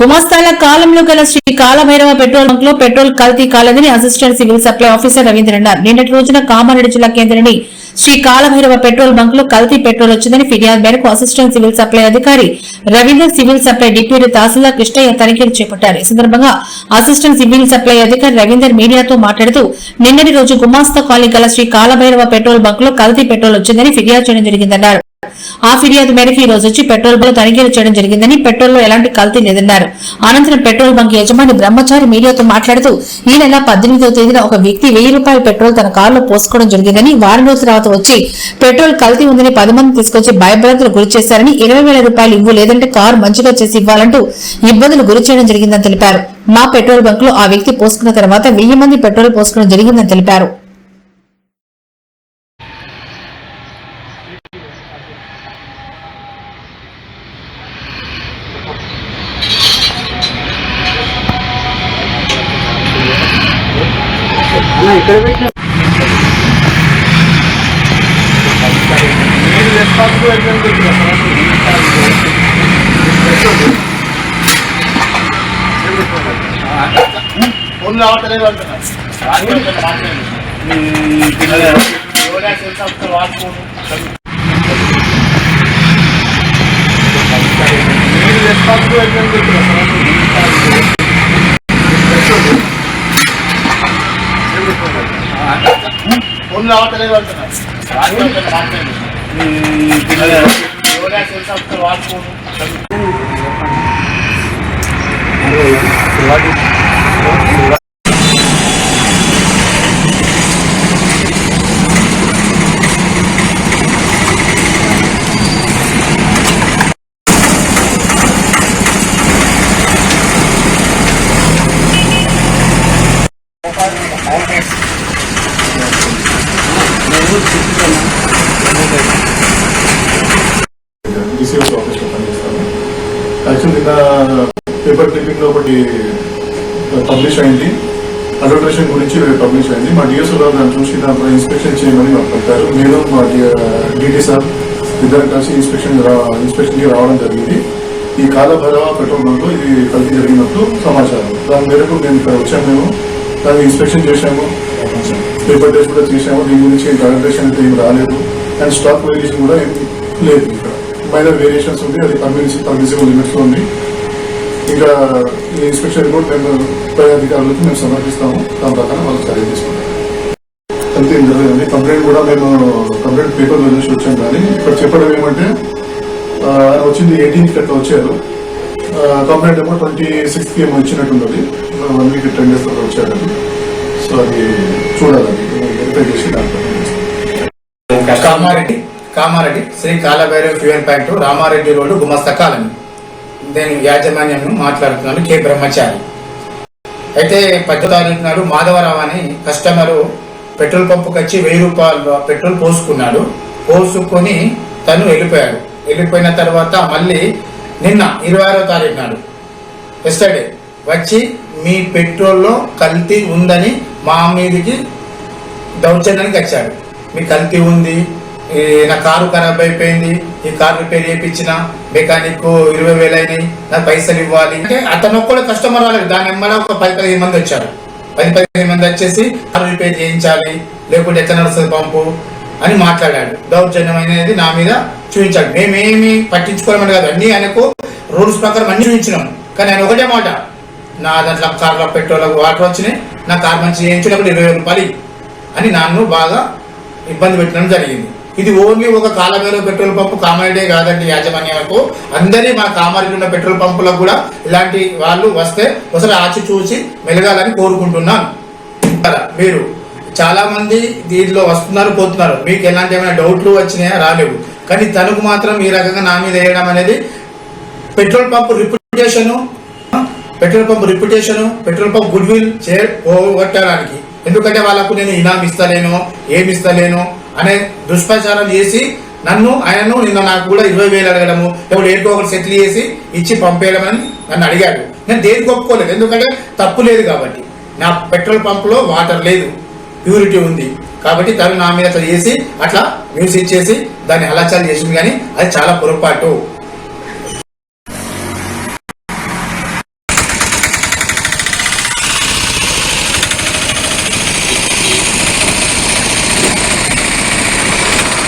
గుమాస్తాల కాలంలో గల శ్రీ కాలభైరవ పెట్రోల్ బంక్లో పెట్రోల్ కల్తీ కాలేదని assistant civil supply officer Ravindra అన్నారు. నిన్నటి రోజున కామారెడ్డి జిల్లా కేంద్రాన్ని శ్రీ కాలభైరవ పెట్రోల్ బంక్లో కల్తీ పెట్రోల్ వచ్చిందని ఫిర్యాదు మేరకు అసిస్టెంట్ సివిల్ సప్లై అధికారి Ravinder civil supply deputy tahsildar Krishnaiah తనిఖీలు చేపట్టారు. ఈ సందర్భంగా అసిస్టెంట్ సివిల్ సప్లై అధికారి రవీందర్ మీడియాతో మాట్లాడుతూ నిన్నటి రోజు గుమాస్తా కాలనీ గల శ్రీ కాలభైరవ పెట్రోల్ బంక్లో కల్తీ పెట్రోల్ వచ్చిందని ఫిర్యాదు చేయడం జరిగిందన్నారు. ఆ ఫిర్యాదు మేరకు ఈ రోజు వచ్చి పెట్రోల్ బంక్ తనిఖీలు చేయడం జరిగిందని పెట్రోల్లో ఎలాంటి కల్తీ లేదన్నారు. అనంతరం పెట్రోల్ బంక్ యజమాని బ్రహ్మచారి మీడియాతో మాట్లాడుతూ ఈ నెల పద్దెనిమిదవ తేదీన ఒక వ్యక్తి వెయ్యి రూపాయల పెట్రోల్ తన కారులో పోసుకోవడం జరిగిందని వారం రోజుల తర్వాత వచ్చి పెట్రోల్ కల్తీ ఉందని పది మంది తీసుకొచ్చి భయభ్రాంతులు గురి చేశారని ఇరవై వేల రూపాయలు ఇవ్వు లేదంటే కారు మంచిగా చేసి ఇవ్వాలంటూ ఇబ్బందులు గురి చేయడం జరిగిందని తెలిపారు. మా పెట్రోల్ బంక్లో ఆ వ్యక్తి పోసుకున్న తర్వాత వెయ్యి మంది పెట్రోల్ పోసుకోవడం జరిగిందని తెలిపారు. ఇక్కడ పెట్టిన మీరు రెస్పాన్సిబుల్ అయితే ఫోన్ రావట్లేదు అంటున్నారు మీరు రెస్పాన్సిబుల్ అయితే ఫోన్ రావట్లేదు అంటున్నారు డిసిఎస్ ఆఫీస్లో పనిచేస్తాను. యాక్చువల్లీ నిన్న పేపర్ క్లిప్పింగ్లో ఒకటి పబ్లిష్ అయింది. అడ్వర్టైజ్మెంట్ గురించి పబ్లిష్ అయింది. మా డిఎస్ఓ గారు దాన్ని చూసి దాంట్లో ఇన్స్పెక్షన్ చేయమని మాకు పంపారు. నేను మా డిటి సార్ ఇద్దరు కలిసి ఇన్స్పెక్షన్ ఇన్స్పెక్షన్కి రావడం జరిగింది. ఈ కాలభైరవ పెట్రోల్ బంక్లో ఇది కలిసి జరిగినట్టు సమాచారం. దాని మేరకు మేము ఇక్కడ వచ్చాము మేము. దాన్ని ఇన్స్పెక్షన్ చేశాము. పేపర్ టెస్ట్ కూడా చేశాము. దీని గురించి అడ్వర్టైజేషన్ ఏం రాలేదు. అండ్ స్టాక్ వేరియేషన్ కూడా లేదు. ఇక్కడ మైనర్ వేరియేషన్స్ ఉంది అది పర్మిసి పర్మిసిబుల్ లిమిట్స్లో ఉంది. ఇంకా ఈ ఇన్స్పెక్షన్ రిపోర్ట్ మేము పై అధికారులకు మేము సమర్పిస్తాము. దాని ప్రకారం వాళ్ళు చర్య తీసుకుంటాం అంతే జరగదండి కంప్లైంట్ కూడా మేము కంప్లైంట్ పేపర్ నుంచి వచ్చాం కానీ ఇక్కడ చెప్పడం ఏమంటే ఆ, ఆయన వచ్చింది ఎయిటీన్త్ అట్లా వచ్చారు. కంప్లైంట్ ఏమో ట్వంటీ సిక్స్త్ ఏమో ఇచ్చినట్టున్నది వన్ వీక్ టెన్ డేస్ తర్వాత వచ్చారు. సో అది చూడాలండి. వెరిఫై చేసి దాని ప్రకారం కామారెడ్డి శ్రీ కాలభైరవ ఫ్యూయల్ ప్యాక్ట్ రామారెడ్డి రోడ్డు గుమస్తా కాలనీ. నేను యాజమాన్యం మాట్లాడుతున్నాను కె. బ్రహ్మచారి. అయితే పద్దె తారీఖు నాడు మాధవరావు అని కస్టమరు పెట్రోల్ పంపుకి వచ్చి వెయ్యి రూపాయలు పెట్రోల్ పోసుకున్నాడు. పోసుకొని తను వెళ్ళిపోయాడు. వెళ్ళిపోయిన తర్వాత మళ్ళీ నిన్న ఇరవై ఆరో తారీఖు నాడు ఎస్టర్డే వచ్చి మీ పెట్రోల్లో కల్తీ ఉందని మా మీదికి దౌర్జన్యానికి వచ్చాడు. మీ కల్తీ ఉంది నా కారు ఖరాబ్ అయిపోయింది. ఈ కారు రిపేర్ చేయించిన మెకానిక్ ఇరవై వేలు అయినాయి నాకు పైసలు ఇవ్వాలి. అంటే అతను ఒక్కడ కస్టమర్ రాలేదు. దాని ఎమ్మడ ఒక పది పదిహేను మంది వచ్చారు. పది పదిహేను మంది వచ్చేసి కారు రిపేర్ చేయించాలి. లేకుంటే ఎట్లా నడుస్తుంది పంపు అని మాట్లాడాడు. దౌర్జన్యం అనేది నా మీద చూపించాడు. మేమేమి పట్టించుకోవడం కాదు. అన్నీ ఆయనకు రూల్స్ ప్రకారం అన్ని చూపించినాం. కానీ ఆయన ఒకటే మాట. నా దాంట్లో కార్లో పెట్రోల్ వాటర్ వచ్చినాయి. నా కార్ మంచి చేయించినప్పుడు ఇరవై రూపాయలు అని నన్ను బాగా ఇబ్బంది పెట్టడం జరిగింది. ఇది ఓన్లీ ఒక కాలమేలో పెట్రోల్ పంపు కామారెడ్డే కాదండి యాజమాన్యాలకు అందరి మా కామారెడ్డి ఉన్న పెట్రోల్ పంపులకు కూడా ఇలాంటి వాళ్ళు వస్తే ఒకసారి ఆచి చూసి మెలగాలని కోరుకుంటున్నాను. మీరు చాలా మంది దీనిలో వస్తున్నారు పోతున్నారు. మీకు ఎలాంటి ఏమైనా డౌట్లు వచ్చినాయా? రాలేవు. కానీ తనకు మాత్రం ఈ రకంగా నా మీద వేయడం అనేది petrol pump reputation petrol pump reputation petrol pump goodwill పోగొట్టడానికి ఎందుకంటే వాళ్ళకు నేను ఇనాం ఇస్తలేను ఏమి ఇస్తలేను అనే దుష్ప్రచారం చేసి నన్ను ఆయనను నిన్న నాకు కూడా ఇరవై వేలు అడగడము లేకపోతే ఏంటో ఒకటి సెటిల్ చేసి ఇచ్చి పంపేయడమని నన్ను అడిగాడు. నేను దేనికి ఒప్పుకోలేదు ఎందుకంటే తప్పు లేదు కాబట్టి. నా పెట్రోల్ పంపులో వాటర్ లేదు ప్యూరిటీ ఉంది. కాబట్టి తను నా మీద అట్లా చేసి అట్లా న్యూస్ ఇచ్చేసి దాన్ని హలాచాలు చేసింది కానీ అది చాలా పొరపాటు.